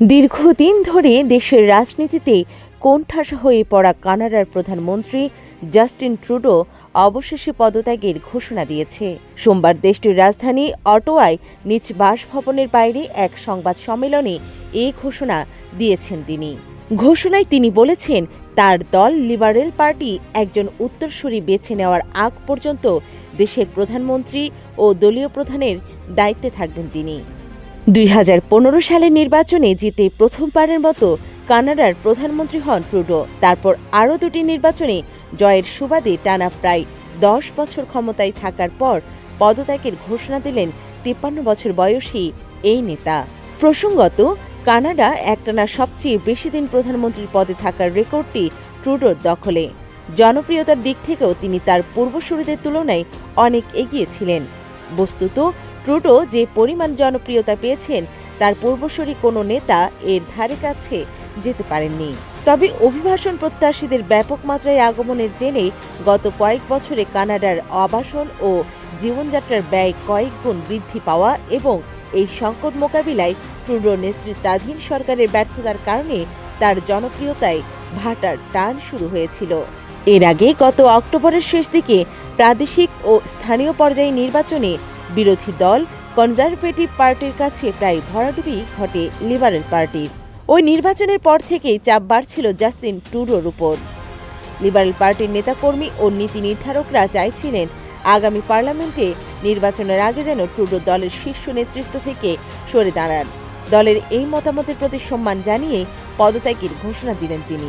দীর্ঘদিন ধরে দেশের রাজনীতিতে কোণঠাসা হয়ে পড়া কানাডার প্রধানমন্ত্রী জাস্টিন ট্রুডো অবশেষে পদত্যাগের ঘোষণা দিয়েছে। সোমবার দেশটির রাজধানী অটোয়ায় নিজ বাসভবনের বাইরে এক সংবাদ সম্মেলনে এই ঘোষণা দিয়েছেন তিনি। ঘোষণায় তিনি বলেছেন, তার দল লিবারেল পার্টি একজন উত্তরসূরি বেছে নেওয়ার আগ পর্যন্ত দেশের প্রধানমন্ত্রী ও দলীয় প্রধানের দায়িত্বে থাকবেন তিনি। দুই হাজার পনেরো সালের নির্বাচনে জিতে প্রথমবারের মতো কানাডার প্রধানমন্ত্রী হন ট্রুডো। তারপর আরও দুটি নির্বাচনে জয়ের সুবাদে টানা প্রায় দশ বছর ক্ষমতায় থাকার পর পদত্যাগের ঘোষণা দিলেন তিপ্পান্ন বছর বয়সী এই নেতা। প্রসঙ্গত, কানাডা একটানা সবচেয়ে বেশি দিন প্রধানমন্ত্রীর পদে থাকার রেকর্ডটি ট্রুডোর দখলে। জনপ্রিয়তার দিক থেকেও তিনি তার পূর্বসূরিদের তুলনায় অনেক এগিয়ে ছিলেন। বস্তুত ট্রুডো যে পরিমাণ জনপ্রিয়তা পেয়েছেন, তার পূর্বসূরি কোনো নেতা এর ধারে কাছে যেতে পারেননি। তবে অভিবাসন প্রত্যাশীদের ব্যাপক মাত্রায় আগমনের জেনে গত কয়েক বছরে কানাডার আবাসন ও জীবনযাত্রার ব্যয় কয়েক গুণ বৃদ্ধি পাওয়া এবং এই সংকট মোকাবিলায় ট্রুডো নেতৃত্বাধীন সরকারের ব্যর্থতার কারণে তার জনপ্রিয়তায় ভাটার টান শুরু হয়েছিল। এর আগে গত অক্টোবরের শেষ দিকে প্রাদেশিক ও স্থানীয় পর্যায়ে নির্বাচনে বিরোধী দল কনজারভেটিভ পার্টির কাছে প্রায় ভরাডুবি ঘটে লিবারেল পার্টির। ওই নির্বাচনের পর থেকেই চাপ বাড়ছিল জাস্টিন ট্রুডোর উপর। লিবারেল পার্টির নেতাকর্মী ও নীতি নির্ধারকরা চাইছিলেন আগামী পার্লামেন্টে নির্বাচনের আগে যেন ট্রুডো দলের শীর্ষ নেতৃত্ব থেকে সরে দাঁড়ান। দলের এই মতামতের প্রতি সম্মান জানিয়ে পদত্যাগের ঘোষণা দিলেন তিনি।